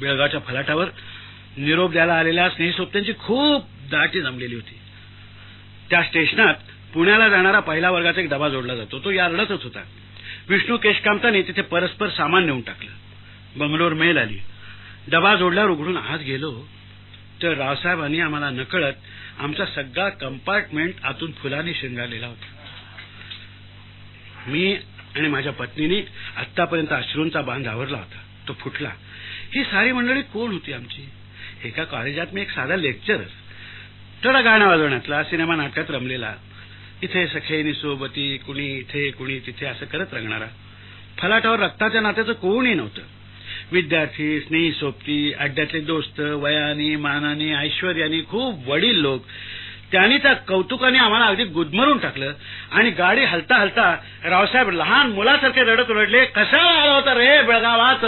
बेळगावच्या फलाटावर निरोप द्यायला आलेल्या स्नेहसोबत्यांची खूप दाटी जमलेली होती. त्या स्टेशनात पुण्याला जाणारा पहिल्या वर्गाचा एक डबा जोडला जातो. तो या रडतच होता. विष्णू केशकामताने तिथे परस्पर सामान नेऊन टाकलं. बंगलोर मेल आली. डबा जोडल्यावर उघडून आत गेलो. तर रावसाहेबांनी आम्हाला नकळत आमचा सगळा कंपार्टमेंट आतून फुलांनी शिंगारलेला होता. मी आणि माझ्या पत्नीने आतापर्यंत अश्रूंचा बांध आवरला होता. तो फुटला. ही सारी मंडळी कोण होती आमची? एका कॉलेजात मी एक साधा लेक्चरच थोडा गाणं वाजवण्यातला सिनेमा नाटकात रमलेला. इथे सखेनी सोबती कुणी इथे कुणी तिथे असं करत रंगणारा. फलाटावर रक्ताच्या नात्याचं कोणही नव्हतं. विद्यार्थी स्नेही सोबती अड्ड्यातले दोस्त वयाने मानानी ऐश्वर्यानी खूप वडील लोक. त्यांनी त्या कौतुकाने आम्हाला अगदी गुदमरून टाकलं आणि गाडी हलता हलता रावसाहेब लहान मुलासारखे रडत रडले कसा आला होता रे बेळगावात?